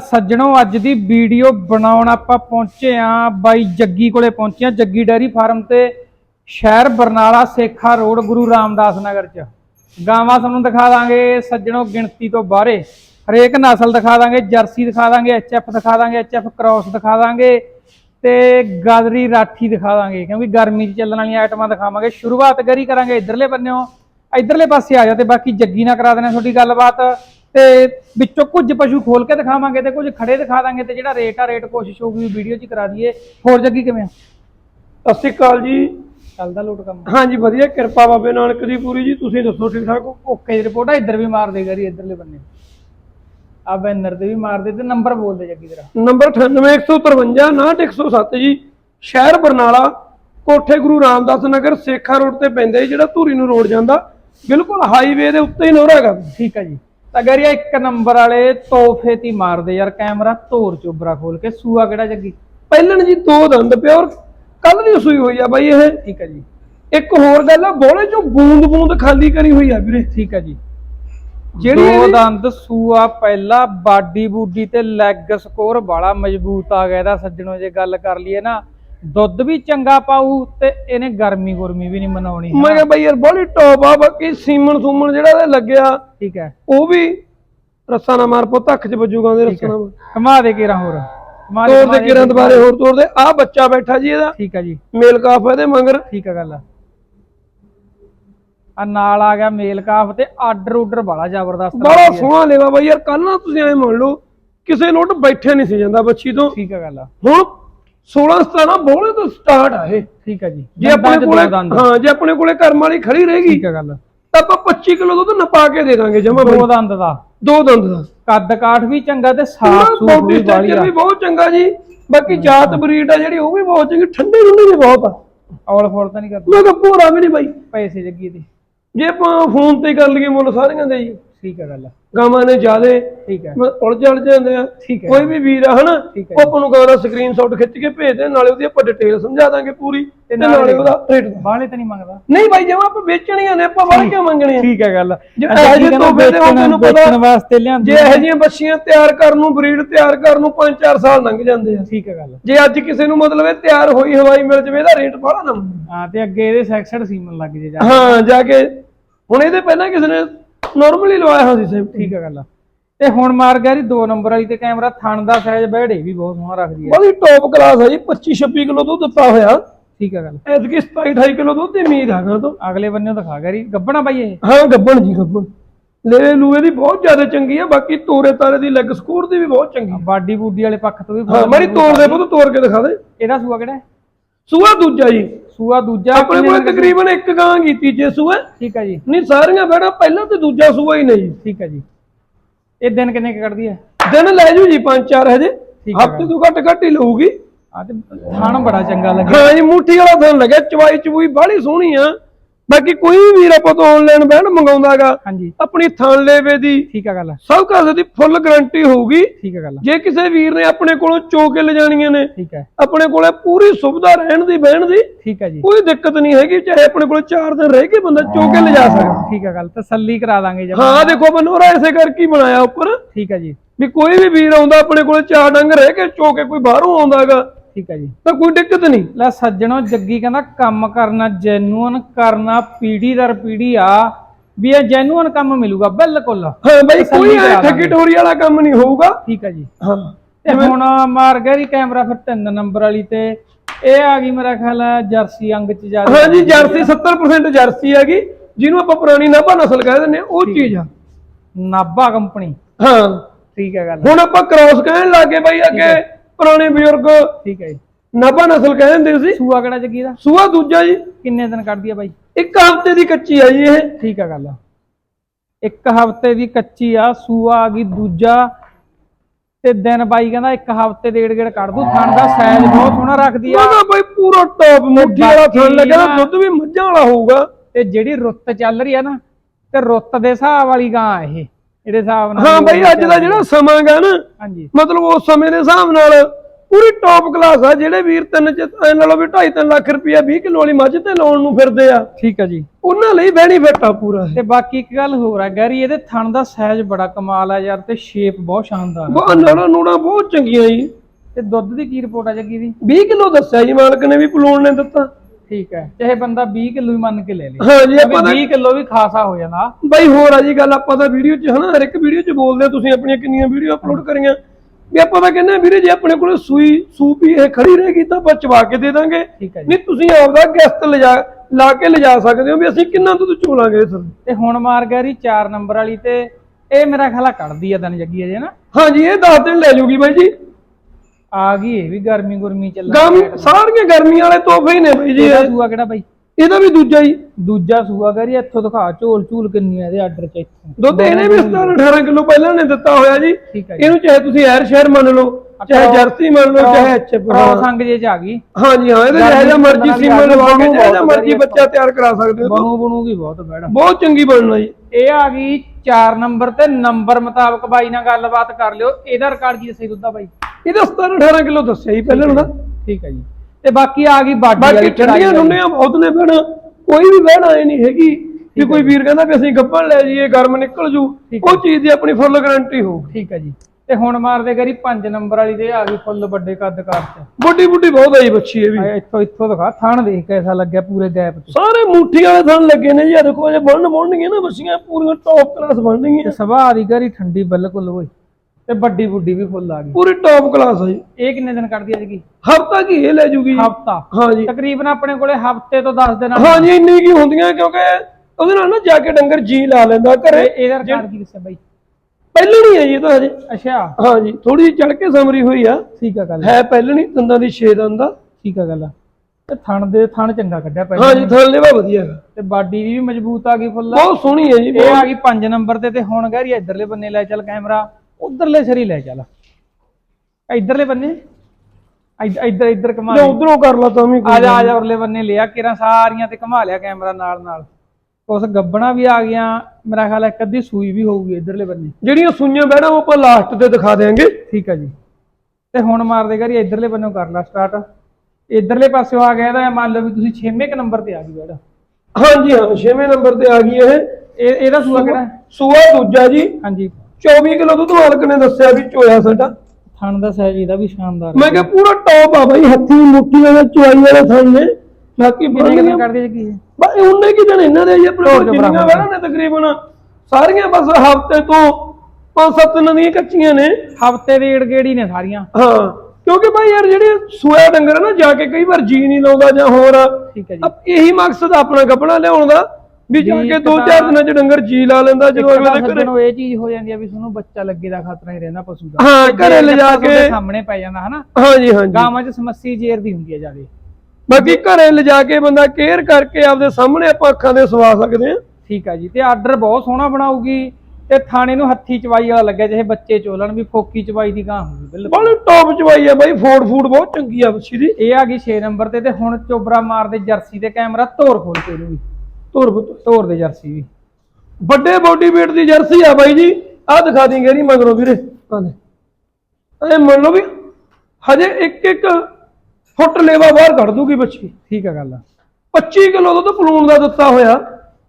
ਸੱਜਣੋ, ਅੱਜ ਦੀ ਵੀਡੀਓ ਬਣਾਉਣ ਆਪਾਂ ਪਹੁੰਚੇ ਆ ਬਾਈ ਜੱਗੀ ਕੋਲੇ ਪਹੁੰਚੇ ਆ ਜੱਗੀ ਡੈਰੀ ਫਾਰਮ ਤੇ, ਸ਼ਹਿਰ ਬਰਨਾਲਾ ਸੇਖਾ ਰੋਡ, ਗੁਰੂ ਰਾਮਦਾਸ ਨਗਰ ਚ। ਗਾਵਾਂ ਤੁਹਾਨੂੰ ਦਿਖਾ ਦਾਂਗੇ, ਸੱਜਣੋ ਗਿਣਤੀ ਤੋਂ ਬਾਹਰੇ। ਹਰੇਕ ਨਸਲ ਦਿਖਾ ਦਾਂਗੇ, ਜਰਸੀ ਦਿਖਾ ਦਾਂਗੇ ਐਚਐਫ ਦਿਖਾ ਦਾਂਗੇ ਐਚਐਫ ਕ੍ਰਾਸ ਦਿਖਾ ਦਾਂਗੇ ਤੇ ਗਾਦਰੀ ਰਾਠੀ ਦਿਖਾ ਦਾਂਗੇ, ਕਿਉਂਕਿ ਗਰਮੀ 'ਚ ਚੱਲਣ ਵਾਲੀਆਂ ਆਈਟਮਾਂ ਦਿਖਾਵਾਂਗੇ। ਸ਼ੁਰੂਆਤ ਕਰੀ ਕਰਾਂਗੇ, ਇਧਰਲੇ ਬੰਨਿਓ, ਇਧਰਲੇ ਪਾਸੇ ਆ ਜਾ ਤੇ ਬਾਕੀ ਜੱਗੀ ਨਾਲ ਕਰਾ ਦੇਣਾ ਤੁਹਾਡੀ ਗੱਲਬਾਤ। ਤੇ ਵਿੱਚੋਂ ਕੁਝ ਪਸ਼ੂ ਖੋਲ ਕੇ ਦਿਖਾਵਾਂਗੇ ਤੇ ਕੁਝ ਖੜੇ ਦਿਖਾ ਦਾਂਗੇ ਤੇ ਜਿਹੜਾ ਰੇਟ ਆ ਰੇਟ ਕੋਸ਼ਿਸ਼ ਹੋਊਗੀ ਵੀਡੀਓ 'ਚ ਕਰਾ ਦਈਏ। ਹੋਰ ਜੱਗੀ ਕਿਵੇਂ ਆ? ਸਤਿ ਸ਼੍ਰੀ ਅਕਾਲ ਜੀ। ਚੱਲਦਾ ਲੋਟ ਕੰਮ। ਹਾਂਜੀ ਵਧੀਆ ਕਿਰਪਾ ਬਾਬੇ ਨਾਨਕ ਦੀ ਪੂਰੀ ਜੀ। ਤੁਸੀਂ ਦੱਸੋ ਠੀਕ ਠਾਕ ਹੋ? ਓਕੇ ਰਿਪੋਰਟ ਆ ਇੱਧਰ ਵੀ ਮਾਰ ਦੇ ਗਰੀ ਇੱਧਰਲੇ ਬੰਨੇ। ਆ ਬੈਨਰ ਤੇ ਵੀ ਮਾਰ ਦੇ ਤੇ ਨੰਬਰ ਬੋਲ ਦੇ ਜੱਗੀ ਤੇਰਾ ਨੰਬਰ 9815599107 ਜੀ ਸ਼ਹਿਰ ਬਰਨਾਲਾ ਕੋਠੇ ਗੁਰੂ ਰਾਮਦਾਸ ਨਗਰ ਸੇਖਾ ਰੋਡ ਤੇ ਪੈਂਦਾ ਜੀ ਜਿਹੜਾ ਧੂਰੀ ਨੂੰ ਰੋਡ ਜਾਂਦਾ। ਬਿਲਕੁਲ ਹਾਈਵੇ ਦੇ ਉੱਤੇ ਹੀ ਨੋਰਾ ਹੈਗਾ। ਠੀਕ ਆ ਜੀ। ਤਾਂ ਗਰੀਆ ਇੱਕ ਨੰਬਰ ਵਾਲੇ ਤੋਹਫੇ ਤੀ ਮਾਰਦੇ ਯਾਰ ਕੈਮਰਾ ਧੋਰ ਚੋਬਰਾ ਖੋਲ ਕੇ ਸੂਆ ਕਿਹੜਾ ਜੱਗੀ? ਪਹਿਲਣ ਜੀ ਦੋ ਦੰਦ ਪਿਓਰ ਕੱਲ ਦੀ ਸੂਈ ਹੋਈ ਆ ਬਾਈ ਇਹ। ਠੀਕ ਆ ਜੀ। ਇੱਕ ਹੋਰ ਗੱਲ ਆ ਬੋਲੇ ਚੋਂ ਬੂੰਦ ਬੂੰਦ ਖਾਲੀ ਕਰੀ ਹੋਈ ਆ ਵੀਰੇ। ਠੀਕ ਆ ਜੀ। ਜਿਹੜੀ ਦੋ ਦੰਦ ਸੂਆ ਪਹਿਲਾ ਬਾਡੀ ਬੂਡੀ ਤੇ ਲੈਗ ਸਕੋਰ ਬੜਾ ਮਜ਼ਬੂਤ ਆ ਗਿਆ ਇਹਦਾ ਸੱਜਣੋ ਜੇ ਗੱਲ ਕਰ ਲਈਏ ਨਾ। ਦੁੱਧ ਵੀ ਚੰਗਾ ਪਾਊ ਤੇ ਇਹਨੇ ਗਰਮੀ ਗੁਰਮੀ ਵੀ ਨਹੀਂ ਮਨਾਉਣੀ ਮੈਂ ਕਿਹਾ ਬਾਈ ਯਾਰ ਬੋਲੀ ਟੌਪ ਆ ਬਾਕੀ ਸੀਮਨ ਸੂਮਨ ਜਿਹੜਾ ਇਹਦੇ ਲੱਗਿਆ ਠੀਕ ਹੈ। ਉਹ ਵੀ ਰੱਸਾ ਨਾ ਮਾਰ ਪੋ ਧੱਕ ਚ ਵੱਜੂਗਾ ਉਹਦੇ ਰੱਸਾ ਨਾ ਕਮਾ ਦੇ ਕੇਰਾ ਹੋਰ। ਤੋੜ ਦੇ। ਕਿਰਾਂ ਦੁਬਾਰੇ ਹੋਰ ਤੋੜ ਦੇ। ਆ ਬੱਚਾ ਬੈਠਾ ਜੀ ਇਹਦਾ। ਠੀਕ ਆ ਜੀ। ਮੇਲ ਕਾਫ ਇਹਦੇ ਮਗਰ। ਠੀਕ ਆ ਗੱਲ। ਆ ਨਾਲ ਆ ਗਿਆ ਮੇਲ ਕਾਫ ਤੇ ਆਰਡਰ ਉਡਰ ਬੜਾ ਜ਼ਬਰਦਸਤ ਬੜਾ ਹੈ। ਸੋਹਣਾ ਲੈਵਾ ਬਾਈ ਯਾਰ ਕੱਲ ਨਾ ਤੁਸੀਂ ਐ ਮੰਨ ਲਓ ਕਿਸੇ ਲੋਟ ਬੈਠੇ ਨਹੀਂ ਸੀ ਜਾਂਦਾ ਬੱਚੀ ਤੋਂ। ਠੀਕ ਆ ਗੱਲ। ਹੁਣ 16 17 ਬੋਲੇ ਤੋਂ ਸਟਾਰਟ ਆ ਇਹ। ਠੀਕ ਆ ਜੀ। ਜੇ ਆਪਣੇ ਕੋਲੇ। ਹਾਂ ਜੇ ਆਪਣੇ ਕੋਲੇ ਕਰਮ ਵਾਲੀ ਖੜੀ ਰਹੇਗੀ ਠੀਕ ਆ ਗੱਲ। ਤਾਂ ਆਪਾਂ 25 ਕਿਲੋ ਦੁੱਧ ਨਪਾ ਕੇ ਦੇ ਦਾਂਗੇ ਜਮਾ ਦੋ ਦੰਦ ਦਾ। ਦੋ ਦੰਦ ਦਾ। ਕੱਦ ਕਾਠ ਵੀ ਚੰਗਾ ਤੇ ਸਾਫ਼ ਸੂਫ ਵੀ ਵਾਲੀ ਆ। ਵੀ ਬਹੁਤ ਚੰਗਾ ਜੀ। ਬਾਕੀ ਜਾਤ ਬਰੀਡ ਆ ਜਿਹੜੀ ਉਹ ਵੀ ਬਹੁਤ ਚੰਗੀ ਠੰਡੀ ਠੰਡੀ ਵੀ ਬਹੁਤ ਆ। ਔਲ ਫੋਲ ਤਾਂ ਨਹੀਂ ਕਰਦਾ। ਮੈਂ ਕਿਹਾ ਭੋਰਾ ਵੀ ਨਹੀਂ ਬਾਈ। ਪੈਸੇ ਜੱਗੀ ਦੇ। ਜੇ ਆਪਾਂ ਫੋਨ ਤੇ ਕਰ ਲਈਏ ਮੁੱਲ ਸਾਰੀਆਂ ਦੇ ਜੀ। ਠੀਕ ਆ ਗੱਲ ਗਾਵਾਂ ਨੇ ਜਿਆਦੇ ਠੀਕ ਹੈ। ਉਲਝ ਉਲਝ ਜਾਂਦੇ ਆ। ਠੀਕ ਹੈ। ਕੋਈ ਵੀ ਵੀਰ ਆ ਹਨਾ ਠੀਕ ਹੈ। ਉਹ ਆਪਾਂ ਨੂੰ ਗਾਂ ਦਾ ਸਕਰੀਨਸ਼ਾਟ ਖਿੱਚ ਕੇ ਭੇਜ ਦੇ ਨਾਲੇ ਉਹਦੀ ਆਪਾਂ ਡਿਟੇਲ ਸਮਝਾ ਦਾਂਗੇ ਪੂਰੀ ਤੇ ਨਾਲੇ ਉਹਦਾ ਰੇਟ ਬਾਹਲੇ ਤਾਂ ਨਹੀਂ ਮੰਗਦਾ। ਨਹੀਂ ਬਾਈ ਜਿਵੇਂ ਆਪਾਂ ਵੇਚਣੀਆਂ ਨੇ ਆਪਾਂ ਬਾਹਰ ਕਿਉਂ ਮੰਗਣੇ ਆ ਠੀਕ ਹੈ ਗੱਲ ਜੇ ਇਹੋ ਜਿਹੇ ਤੋਹਫੇ ਦੇ ਹੁਣ ਤੈਨੂੰ ਪਤਾ- ਵੇਚਣ ਵਾਸਤੇ ਲਿਆਂਦੀ ਜੇ ਇਹੋ ਜਿਹੀਆਂ ਬੱਚੀਆਂ ਤਿਆਰ ਕਰਨ ਨੂੰ ਬਰੀਡ ਤਿਆਰ ਕਰਨ ਨੂੰ 5-4 ਸਾਲ ਲੰਘ ਜਾਂਦੇ ਆ। ਠੀਕ ਹੈ ਗੱਲ ਜੇ ਅੱਜ ਕਿਸੇ ਨੂੰ ਮਤਲਬ ਇਹ ਤਿਆਰ ਹੋਈ ਹਵਾਈ ਮਿਲ ਜਵੇ ਇਹਦਾ ਰੇਟ ਬੜਾ ਨਾ। ਹਾਂ ਤੇ ਅੱਗੇ ਇਹਦੇ ਸੈਕਸਡ ਸੀਮਨ ਲੱਗ ਜੇ ਜਾ ਹਾਂ ਜਾ ਕੇ ਹੁਣ ਇਹਦੇ ਪਹਿਲਾਂ ਕਿਸੇ ਨੇ ਨਾਰਮਲੀ ਲਵਾਇਆ ਹੋਇਆ ਸੀ ਸੇਮ ਠੀਕ ਹੈ ਗੱਲ ਤੇ ਹੁਣ ਮਾਰ ਗਿਆ ਜੀ 2 ਨੰਬਰ ਵਾਲੀ ਤੇ ਕੈਮਰਾ ਥਣ ਦਾ ਸਾਈਜ਼ ਬਹਿੜੇ ਵੀ ਬਹੁਤ ਸੋਹਣਾ ਰੱਖਦੀ ਹੈ। ਬੜੀ ਟੌਪ ਕਲਾਸ ਹੈ ਜੀ 25-26 ਕਿਲੋ ਦੁੱਧ ਦਿੱਤਾ ਹੋਇਆ। ਠੀਕ ਹੈ ਗੱਲ। ਐਤਕੀ 27-28 ਕਿਲੋ ਦੁੱਧ ਦੀ ਉਮੀਦ ਹੈਗਾ ਤੋਂ। ਅਗਲੇ ਬੰਨੇ ਦਿਖਾ ਗਿਆ ਜੀ ਗੱਬਣਾ ਬਾਈ ਇਹ। ਹਾਂ ਗੱਬਣ ਜੀ ਗੱਬਣ। ਲੈ ਲੂਏ ਦੀ ਬਹੁਤ ਜ਼ਿਆਦਾ ਚੰਗੀ ਆ ਬਾਕੀ ਤੋਰੇ ਤਾਰੇ ਦੀ ਲੈਗ ਸਕੋਰ ਦੀ ਵੀ ਬਹੁਤ ਚੰਗੀ। ਆ। ਬਾਡੀ ਬੂਡੀ ਵਾਲੇ ਪੱਖ ਤੋਂ ਵੀ ਹਾਂ ਮਾਰੀ ਤੋੜ ਦੇ ਪੁੱਤ ਤੋੜ ਕੇ ਦਿਖਾ ਦੇ। ਇਹਦਾ ਸੂਆ ਕਿਹੜਾ ਹੈ? ਸੂਆ ਦੂਜਾ ਜੀ। ਸੂਆ ਦੂਜਾ ਆਪਣੇ ਕੋਲ ਤਕਰੀਬਨ ਇੱਕ ਗਾਂ ਕੀਤੀ ਜੇ ਸੂਆ। ਠੀਕ ਹੈ ਜੀ। ਨਹੀਂ ਸਾਰੀਆਂ ਬੈਣਾ ਪਹਿਲਾਂ ਤੇ ਦੂਜਾ ਸੂਆ ਹੀ ਨਹੀਂ। ਠੀਕ ਹੈ ਜੀ। ਇਹ ਦਿਨ ਕਿੰਨੇ ਕੁ ਕੱਢਦੀ ਹੈ ਦਿਨ ਲੈ ਜੂ ਜੀ ਪੰਜ ਚਾਰ ਹਜੇ। ਠੀਕ ਹੈ ਹਫ਼ਤੇ ਤੋਂ ਘੱਟ ਘੱਟ ਹੀ ਲਊਗੀ। ਆ ਤੇ ਥਣ ਬੜਾ ਚੰਗਾ ਲੱਗਿਆ। ਹਾਂ ਜੀ ਮੁੱਠੀ ਵਾਲਾ ਥਣ ਲੱਗਿਆ। ਚਵਾਈ ਚਵੂਈ ਬਾਹਲੀ ਸੋਹਣੀ ਆ। ਬਾਕੀ ਕੋਈ ਵੀ ਵੀਰ ਆਪਾਂ ਤੋਂ ਆਨਲਾਈਨ ਬੈਣ ਮੰਗਾਉਂਦਾਗਾ ਹਾਂਜੀ। ਆਪਣੀ ਥਣ ਲੇਵੇ ਦੀ। ਠੀਕ ਹੈ ਗੱਲ ਸਭ ਕਾਸੇ ਦੀ ਫੁੱਲ ਗਾਰੰਟੀ ਹੋਊਗੀ। ਠੀਕ ਹੈ ਗੱਲ ਜੇ ਕਿਸੇ ਵੀਰ ਨੇ ਆਪਣੇ ਕੋਲੋਂ ਚੋ ਕੇ ਲਿਜਾਣੀਆਂ ਨੇ ਠੀਕ ਹੈ ਆਪਣੇ ਕੋਲੇ ਪੂਰੀ ਸੁਵਿਧਾ ਰਹਿਣ ਦੀ ਬਹਿਣ ਦੀ ਠੀਕ ਹੈ ਜੀ। ਕੋਈ ਦਿੱਕਤ ਨਹੀਂ ਹੈਗੀ ਚਾਹੇ ਆਪਣੇ ਕੋਲ 4 ਦਿਨ ਰਹਿ ਕੇ ਬੰਦਾ ਚੋ ਕੇ ਲਿਜਾ ਸਕਦਾ। ਠੀਕ ਹੈ ਗੱਲ ਤਸੱਲੀ ਕਰਾ ਦਾਂਗੇ ਜਦ ਹਾਂ ਦੇਖੋ ਬਨੋਰਾ ਇਸੇ ਕਰਕੇ ਹੀ ਬਣਾਇਆ ਉੱਪਰ। ਠੀਕ ਹੈ ਜੀ। ਵੀ ਕੋਈ ਵੀ ਵੀਰ ਆਉਂਦਾ ਆਪਣੇ ਕੋਲੇ ਚਾਰ ਡੰਗ ਰਹਿ ਕੇ ਚੋ ਕੇ ਕੋਈ ਬਾਹਰੋਂ ਆਉਂਦਾਗਾ ਠੀਕ ਹੈ ਜੀ। ਤਾਂ ਕੋਈ ਦਿੱਕਤ ਨਹੀਂ। ਲੈ ਸੱਜਣੋ ਜੱਗੀ ਕਹਿੰਦਾ ਕੰਮ ਕਰਨਾ ਜੈਨੂਅਨ ਕਰਨਾ ਪੀੜੀ ਦਰ ਪੀੜੀ ਆ ਵੀ ਇਹ ਜੈਨੂਅਨ ਕੰਮ ਮਿਲੂਗਾ ਬਿਲਕੁਲ। ਹਾਂ ਬਾਈ ਕੋਈ ਐ। ਠੱਗੀ ਵਾਲਾ ਕੰਮ ਨਹੀਂ ਹੋਊਗਾ। ਠੀਕ ਹੈ ਜੀ। ਹਾਂ। ਤੇ ਹੁਣ ਮਾਰ ਗਿਆ ਜੀ ਕੈਮਰਾ ਫਿਰ ਤਿੰਨ ਨੰਬਰ ਵਾਲੀ ਤੇ। ਇਹ ਆ ਗਈ ਮੇਰਾ ਖਿਆਲ ਹੈ ਜਰਸੀ ਅੰਗ ਚ ਜਾ ਹਾਂ ਜੀ ਜਰਸੀ 70% ਜਰਸੀ ਹੈਗੀ। ਜਿਹਨੂੰ ਆਪਾਂ ਪੁਰਾਣੀ ਨਾਭਾ ਨਸਲ ਕਹਿ ਦਿੰਦੇ ਆ ਉਹ ਚੀਜ਼ ਆ। ਨਾਭਾ ਕੰਪਨੀ। ਹਾਂ। ਠੀਕ ਹੈ ਗੱਲ। ਹੁਣ ਆਪਾਂ ਕ੍ਰਾਸ ਕਹਿਣ ਲੱਗੇ ਬਾਈ ਅੱਗੇ। ਪੁਰਾਣੇ ਬਜ਼ੁਰਗ ਠੀਕ ਹੈ ਜੀ। ਨਾਭਾ ਨਸਲ ਕਹਿ ਦਿੰਦੇ ਸੀ। ਸੂਆ ਕਿਹੜਾ ਜੱਗੀ ਦਾ? ਸੂਆ ਦੂਜਾ ਜੀ। ਕਿੰਨੇ ਦਿਨ ਕੱਢਦੀ ਆ ਬਾਈ? ਇੱਕ ਹਫ਼ਤੇ ਦੀ ਕੱਚੀ ਆ ਜੀ ਇਹ। ਠੀਕ ਹੈ ਗੱਲ। ਇੱਕ ਹਫ਼ਤੇ ਦੀ ਕੱਚੀ ਆ ਸੂਆ ਆ ਗਈ ਦੂਜਾ। ਤੇ ਦਿਨ ਬਾਈ ਕਹਿੰਦਾ ਇੱਕ ਹਫ਼ਤੇ ਦੇ ਗੇੜ ਕੱਢ ਦੂ। ਥਣ ਦਾ ਸਾਈਜ਼ ਬਹੁਤ ਸੋਹਣਾ ਰੱਖਦੀ ਆ। ਉਹਦਾ ਬਾਈ ਪੂਰਾ ਟੌਪ ਮੁੱਠੀ ਵਾਲਾ ਥਣ ਲੱਗਿਆ ਦੁੱਧ ਵੀ ਮੱਝਾਂ ਵਾਲਾ ਹੋਊਗਾ। ਤੇ ਜਿਹੜੀ ਰੁੱਤ ਚੱਲ ਰਹੀ ਆ ਨਾ ਤੇ ਰੁੱਤ ਦੇ ਹਿਸਾਬ ਵਾਲੀ ਗਾਂ ਆ ਇਹ। ਜਿਹੜੇ ਹਿਸਾਬ ਨਾਲ ਹਾਂ ਬਾਈ ਅੱਜ ਦਾ ਜਿਹੜਾ ਸਮਾਂ ਗਾ ਨਾ ਹਾਂਜੀ। ਮਤਲਬ ਉਸ ਸਮੇਂ ਦੇ ਹਿਸਾਬ ਨਾਲ ਪੂਰੀ ਟੌਪ ਕਲਾਸ ਆ ਜਿਹੜੇ ਵੀਰ ਤਿੰਨ ਚ ਨਾਲੋਂ ਵੀ 2.5 3 ਲੱਖ ਰੁਪਇਆ 20 ਕਿਲੋ ਵਾਲੀ ਮੱਝ ਤੇ ਲਾਉਣ ਨੂੰ ਫਿਰਦੇ ਆ। ਠੀਕ ਹੈ ਜੀ। ਉਹਨਾਂ ਲਈ ਬੈਨੀਫਿਟ ਆ ਪੂਰਾ ਤੇ ਬਾਕੀ ਇੱਕ ਗੱਲ ਹੋਰ ਆ ਗੈਰੀ ਇਹਦੇ ਥਣ ਦਾ ਸਾਈਜ਼ ਬੜਾ ਕਮਾਲ ਆ ਯਾਰ ਤੇ ਸ਼ੇਪ ਬਹੁਤ ਸ਼ਾਨਦਾਰ ਆ। ਬਹੁਤ ਨੜਾ ਨੂੜਾ ਬਹੁਤ ਚੰਗੀਆਂ ਜੀ। ਤੇ ਦੁੱਧ ਦੀ ਕੀ ਰਿਪੋਰਟ ਆ ਜੱਗੀ ਦੀ? 20 ਕਿਲੋ ਦੱਸਿਆ ਜੀ ਮਾਲਕ ਨੇ ਵੀ ਪਲੂਣ ਨੇ ਦਿੱਤਾ। ਠੀਕ ਹੈ ਚਾਹੇ ਬੰਦਾ 20 ਕਿਲੋ ਹੀ ਮੰਨ ਕੇ ਲੈ ਲੇ। ਹਾਂ ਜੀ ਆਪਾਂ ਤਾਂ 20 ਕਿਲੋ ਵੀ ਖਾਸਾ ਹੋ ਜਾਂਦਾ। ਬਾਈ ਹੋਰ ਆ ਜੀ ਗੱਲ ਆਪਾਂ ਤਾਂ ਵੀਡੀਓ 'ਚ ਹਨਾ ਹਰ ਇੱਕ ਵੀਡੀਓ 'ਚ ਬੋਲਦੇ ਆ, ਤੁਸੀਂ ਆਪਣੀਆਂ ਕਿੰਨੀਆਂ ਵੀਡੀਓ ਅਪਲੋਡ ਕਰੀਆਂ। ਵੀ ਆਪਾਂ ਤਾਂ ਕਹਿੰਦੇ ਆ ਵੀਰੇ ਜੇ ਆਪਣੇ ਕੋਲ ਸੂਈ ਸੂਪੀ ਇਹ ਖੜੀ ਰਹੇਗੀ ਤਾਂ ਆਪਾਂ ਚਵਾ ਕੇ ਦੇ ਦਾਂਗੇ। ਹੈ ਨਹੀਂ ਤੁਸੀਂ ਆਪਦਾ ਗੈਸਟ ਲਿਜਾ ਲਾ ਕੇ ਲਿਜਾ ਸਕਦੇ ਹੋ ਵੀ ਅਸੀਂ ਕਿੰਨਾ ਦੁੱਧ ਚੋਲਾਂਗੇ ਸਰ ਤੇ ਹੁਣ ਮਾਰ ਗੈਰੀ 4 ਨੰਬਰ ਵਾਲੀ ਤੇ ਇਹ ਮੇਰਾ ਖਿਆਲ ਕੱਢਦੀ ਆ ਦਨ ਜੱਗੀ ਅਜੇ ਨਾ। ਹਾਂਜੀ ਇਹ 10 ਦਿਨ ਲੈ ਜੂਗੀ ਬਾਈ ਜੀ। ਆ ਗਈ ਇਹ ਵੀ ਗਰਮੀ ਗੁਰਮੀ ਚੱਲਣ ਗਮ ਸਾਰੀਆਂ ਗਰਮੀਆਂ ਵਾਲੇ ਤੋਹਫੇ ਹੀ ਨੇ ਬਾਈ ਜੀ ਇਹਦਾ ਇਹ। ਸੂਆ ਕਿਹੜਾ ਬਾਈ? ਇਹਦਾ ਵੀ ਦੂਜਾ ਹੀ। ਦੂਜਾ ਸੂਆ ਗੈਰੀ ਇੱਥੋਂ ਦਿਖਾ ਝੋਲ ਝੂਲ ਕਿੰਨੀ ਆ ਇਹਦੇ ਆਰਡਰ ਚ ਇੱਥੋਂ। ਦੁੱਧ ਇਹਨੇ ਵੀ 17 18 ਕਿਲੋ ਪਹਿਲਾਂ ਨੇ ਦਿੱਤਾ ਹੋਇਆ ਜੀ। ਠੀਕ ਹੈ ਜੀ। ਇਹਨੂੰ ਚਾਹੇ ਤੁਸੀਂ ਐਰ ਸ਼ਹਿਰ ਮੰਨ ਲਓ ਚਾਹੇ ਜਰਸੀ ਮੰਨ ਲਓ ਚਾਹੇ ਐਚਐਫ ਕ੍ਰੋਸ ਅੰਗ ਜੇ ਚ ਆ ਗਈ। ਹਾਂਜੀ ਹਾਂ ਇਹਦੇ ਜਿਹੜਾ ਗਰਮੀ ਮਰਜ਼ੀ ਸੀਮਨ ਲਵਾ ਕੇ ਜਿਹੜਾ ਬਹੁਤ ਮਰਜ਼ੀ ਬੱਚਾ ਤਿਆਰ ਕਰਾ ਸਕਦੇ ਹੋ ਬਣੂ ਬਣੂਗੀ ਬਹੁਤ ਬੈੜਾ। ਬਹੁਤ ਚੰਗੀ ਬਣਨਾ ਜੀ। ਇਹ ਆ ਗਈ 4 ਨੰਬਰ ਤੇ ਨੰਬਰ ਮੁਤਾਬਕ ਬਾਈ ਨਾਲ ਗੱਲਬਾਤ ਕਰ ਲਿਓ। ਇਹਦਾ ਰਿਕਾਰਡ ਕੀ ਸਹੀ ਦੁੱਧਾ ਬਾਈ? ਇਹਦਾ 17 18 ਕਿਲੋ ਦੱਸਿਆ ਜੀ ਪਹਿਲਾਂ ਦਾ ਠੀਕ ਹੈ ਜੀ। ਤੇ ਬਾਕੀ ਆ ਗਈ ਬਾਡੀ ਬਾਕੀ ਵਾਲੀ ਠੰਡੀਆਂ ਠੰਡੀਆਂ ਬਹੁਤ ਨੇ ਭੈਣਾ ਕੋਈ ਵੀ ਬਹਿਣਾ ਇਹ ਨਹੀਂ ਹੈਗੀ ਵੀ ਕੋਈ ਵੀਰ ਕਹਿੰਦਾ ਵੀ ਅਸੀਂ ਗੱਭਣ ਲੈ ਜਾਈਏ ਗਰਮ ਨਿਕਲ ਜੂ ਠੀਕ ਉਹ ਚੀਜ਼ ਦੀ ਆਪਣੀ ਫੁੱਲ ਗਾਰੰਟੀ ਹੋਊ। ਠੀਕ ਹੈ ਜੀ। ਤੇ ਹੁਣ ਮਾਰਦੇ ਕਰੀ 5 ਨੰਬਰ ਵਾਲੀ ਤੇ ਆ ਗਈ ਫੁੱਲ ਵੱਡੇ ਕੱਦ ਕਾਰ ਚ ਬੁੱਢੀ ਬੁੱਢੀ ਬਹੁਤ ਆਈ ਬੱਚੀ ਇਹ ਵੀ। ਆ ਇੱਥੋਂ ਇੱਥੋਂ ਦਿਖਾ ਥਣ ਦੇਖ ਕੈਸਾ ਲੱਗਿਆ ਪੂਰੇ ਗੈਪ ਚ। ਸਾਰੇ ਮੁੱਠੀ ਵਾਲੇ ਥਣ ਲੱਗੇ ਨੇ ਜੀ ਦੇਖੋ ਜੇ ਬਣਨ ਬਣਨਗੀਆਂ ਨਾ ਬੱਚੀਆਂ ਪੂਰੀਆਂ ਟੌਪ ਕਲਾਸ ਤੇ ਬਣਨਗੀਆਂ ਸੁਭਾਅ ਦੀ ਗਰੀ ਠੰਡੀ ਬਿਲਕੁਲ ਹੋਈ। ਤੇ ਵੱਡੀ ਬੁੱਢੀ ਵੀ ਫੁੱਲ ਆ ਗਈ। ਪੂਰੀ ਟੌਪ ਕਲਾਸ ਆ ਜੀ। ਇਹ ਕਿੰਨੇ ਦਿਨ ਕੱਢਦੀ ਹੈ ਜੀ ਹਫਤਾ ਕੀ ਇਹ ਲੈ ਜੂਗੀ ਹਫਤਾ। ਹਾਂਜੀ ਤਕਰੀਬਨ ਆਪਣੇ ਕੋਲੇ ਹਫ਼ਤੇ ਤੋਂ 10 ਦਿਨ ਹਾਂਜੀ ਇੰਨੀ ਕੀ ਹੁੰਦੀਆਂ ਕਿਉਂਕਿ ਉਹਦੇ ਨਾਲ ਨਾ ਜਾ ਕੇ ਡੰਗਰ ਜੀ ਲਾ ਲੈਂਦਾ ਘਰੇ। ਇਹਦਾ ਰਿਕਾਰਡ ਕੀ ਦੱਸਿਆ ਬਾਈ? ਪਹਿਲਣੀ ਹੈ ਜੀ ਤਾਂ ਹਜੇ। ਅੱਛਾ। ਹਾਂਜੀ ਥੋੜੀ ਜਿਹੀ ਚੜ ਕੇ ਸਮਰੀ ਹੋਈ ਆ। ਠੀਕ ਆ ਗੱਲ। ਹੈ ਪਹਿਲਣੀ ਦੰਦਾਂ ਦੀ 6 ਦੰਦ ਦਾ ਠੀਕ ਆ ਗੱਲ ਤੇ ਥਣ ਦੇ ਥਣ ਚੰਗਾ ਕੱਢਿਆ ਪਹਿਲਾਂ ਹਾਂਜੀ ਥਣ ਲੈਵਾ ਵਧੀਆ ਹੈਗਾ। ਤੇ ਬਾਡੀ ਦੀ ਵੀ ਮਜ਼ਬੂਤ ਆ ਗਈ ਫੁੱਲ। ਬਹੁਤ ਸੋਹਣੀ ਹੈ ਜੀ ਇਹ ਆ ਗਈ 5 ਨੰਬਰ ਤੇ ਤੇ ਹੁਣ ਗੈਰੀ ਇਧਰਲੇ ਬੰਨੇ ਲੈ ਚੱਲ ਕੈਮਰਾ। ਉਧਰਲੇ ਸਰੀ ਲੈ ਚੱਲ। ਇਧਰਲੇ ਬੰਨੇ? ਇੱਧ- ਇੱਧਰ ਇੱਧਰ ਘੁਮਾ ਲਈ। ਉਧਰੋਂ ਕਰ ਲਾ ਤਾਂ ਵੀ ਆ ਜਾ ਆ ਜਾ ਉਰਲੇ ਬੰਨੇ ਲਿਆ ਕਿਰਾਂ ਸਾਰੀਆਂ ਤੇ ਘੁਮਾ ਲਿਆ ਕੈਮਰਾ ਨਾਲ ਨਾਲ। ਉਸ ਗੱਬਣਾ ਵੀ ਆ ਗਿਆ ਮੇਰਾ ਖਿਆਲ ਹੈ ਅੱਧੀ ਸੂਈ ਵੀ ਹੋਊਗੀ ਇਧਰਲੇ ਬੰਨੇ। ਜਿਹੜੀਆਂ ਸੂਈਆਂ ਬਹਿਣਾ ਉਹ ਆਪਾਂ ਲਾਸਟ ਤੇ ਦਿਖਾ ਦੇਾਂਗੇ ਠੀਕ ਆ ਜੀ। ਤੇ ਹੁਣ ਮਾਰਦੇ ਕਰੀ ਇਧਰਲੇ ਬੰਨੋਂ ਕਰ ਲਾ ਸਟਾਰਟ ਇਧਰਲੇ ਪਾਸਿਓਂ ਆ ਗਿਆ ਇਹਦਾ ਮੰਨ ਲਓ ਵੀ ਤੁਸੀਂ 6ਵੇਂ ਕ ਨੰਬਰ ਤੇ ਆ ਗਈ ਬੈੜਾ ਹਾਂਜੀ ਹਾਂ 6ਵੇਂ ਨੰਬਰ ਤੇ ਆ ਗਈ ਇਹ। ਇਹ ਇਹਦਾ ਸੂਆ ਕਿਹੜਾ? ਸੂਆ ਦੂਜਾ ਜੀ। ਹਾਂਜੀ। 24 ਕਿਲੋ ਦੁੱਧ ਮਾਲਕ ਨੇ ਦੱਸਿਆ ਵੀ ਚੋਇਆ ਸਾਡਾ। ਥਣ ਦਾ ਸਾਈਜ਼ ਇਹਦਾ ਵੀ ਸ਼ਾਨਦਾਰ ਮੈਂ ਕਿਹਾ ਪੂਰਾ ਟੌਪ ਆ ਬਾਈ ਹੱਥੀ ਮੁੱਠੀ ਵਾਲੇ ਚੁਆਈ ਵਾਲੇ ਥਣ ਨੇ। ਬਾਕੀ ਕਿੰਨੇ ਕਿੰਨੇ ਕੱਢਦੇ ਜੀ ਕੀ ਹੈ? ਬਸ ਉਹਨੇ ਕੀ ਦਿਨ ਇਹਨਾਂ ਦੇ ਜੀ ਬਰਾਬਰ ਵਹਿਣਾ ਨੇ ਤਕਰੀਬਨ ਸਾਰੀਆਂ ਬਸ ਹਫ਼ਤੇ ਤੋਂ ਪੰਜ ਸੱਤ ਦਿਨਾਂ ਦੀਆਂ ਕੱਚੀਆਂ ਨੇ। ਹਫ਼ਤੇ ਦੀ ਏੜਗੇੜੀ ਨੇ ਸਾਰੀਆਂ। ਹਾਂ ਕਿਉਂਕਿ ਭਾਈ ਯਾਰ ਜਿਹੜੇ ਸੋਇਆ ਡੰਗਰ ਨਾ ਜਾ ਕੇ ਕਈ ਵਾਰ ਜੀ ਨਹੀਂ ਲਾਉਂਦਾ ਜਾਂ ਹੋਰ ਠੀਕ ਹੈ ਜੀ। ਇਹੀ ਮਕਸਦ ਆਪਣਾ ਗੱਬਣਾ ਲਿਆਉਣ ਦਾ। ਵੀ ਜਾ ਕੇ ਦੋ ਚਾਰ ਦਿਨਾਂ ਚ ਡੰਗਰ ਜੀ ਲਾ ਲੈਂਦਾ ਜਦੋਂ ਅਗਲੇ ਦੇ ਘਰੇ ਨੂੰ ਇਹ ਚੀਜ਼ ਹੋ ਜਾਂਦੀ ਆ ਵੀ ਤੁਹਾਨੂੰ ਬੱਚਾ ਲੱਗੇ ਦਾ ਖਤਰਾ ਹੀ ਰਹਿੰਦਾ ਪਸ਼ੂ ਦਾ। ਹਾਂ ਘਰੇ ਲਿਜਾ ਕੇ ਸਾਹਮਣੇ ਪੈ ਜਾਂਦਾ ਹਨਾ? ਹਾਂਜੀ ਹਾਂਜੀ। ਗਾਵਾਂ 'ਚ ਸਮੱਸਿਆ ਜੇਰ ਦੀ ਹੁੰਦੀ ਹੈ ਜ਼ਿਆਦਾ। ਬਾਕੀ ਘਰੇ ਲਿਜਾ ਕੇ ਬੰਦਾ ਕੇਅਰ ਕਰਕੇ ਆਪਦੇ ਸਾਹਮਣੇ ਆਪਾਂ ਅੱਖਾਂ ਦੇ ਸਵਾ ਸਕਦੇ ਆ ਠੀਕ ਆ ਜੀ ਤੇ ਆਰਡਰ ਬਹੁਤ ਸੋਹਣਾ ਬਣਾਉਗੀ ਤੇ ਥਾਣੇ ਨੂੰ ਹੱਥੀ ਚਵਾਈ ਵਾਲਾ ਲੱਗਿਆ ਜਿਹੇ ਬੱਚੇ ਚੋਲਣ ਵੀ ਫੋਕੀ ਚਵਾਈ ਦੀ ਗਾਂ ਹੋਊਗੀ ਬਿਲਕੁਲ। ਬੜੀ ਟੌਪ ਚਵਾਈ ਆ ਬਾਈ ਫੋੜ ਫੂਡ ਬਹੁਤ ਚੰਗੀ ਆ ਬੱਚੀ ਦੀ ਇਹ ਆ ਗਈ 6 ਨੰਬਰ ਤੇ ਤੇ ਹੁਣ ਚੋਬਰਾ ਮਾਰਦੇ ਜਰਸੀ ਤੇ ਕੈਮਰਾ ਧੋਰ ਖੋਲ ਕੇ ਇਹਨੂੰ ਵੀ। ਧੁਰ ਧੋਰ ਦੇ ਜਰਸੀ ਵੀ। ਵੱਡੇ ਬੋਡੀ weight ਦੀ ਜਰਸੀ ਆ ਬਾਈ ਜੀ। ਆਹ ਦਿਖਾ ਦੀ ਗੇਰੀ ਮਗਰੋਂ ਵੀਰੇ। ਆਹ ਇਹ ਮੰਨ ਲਓ ਵੀ ਹਜੇ ਇੱਕ ਇੱਕ ਫੁੱਟ ਲੇਵਾ ਬਾਹਰ ਕੱਢ ਦੂਗੀ ਬੱਚੀ। ਠੀਕ ਆ ਗੱਲ 25 ਕਿਲੋ ਦੁੱਧ ਪਲੂਣ ਦਾ ਦਿੱਤਾ ਹੋਇਆ।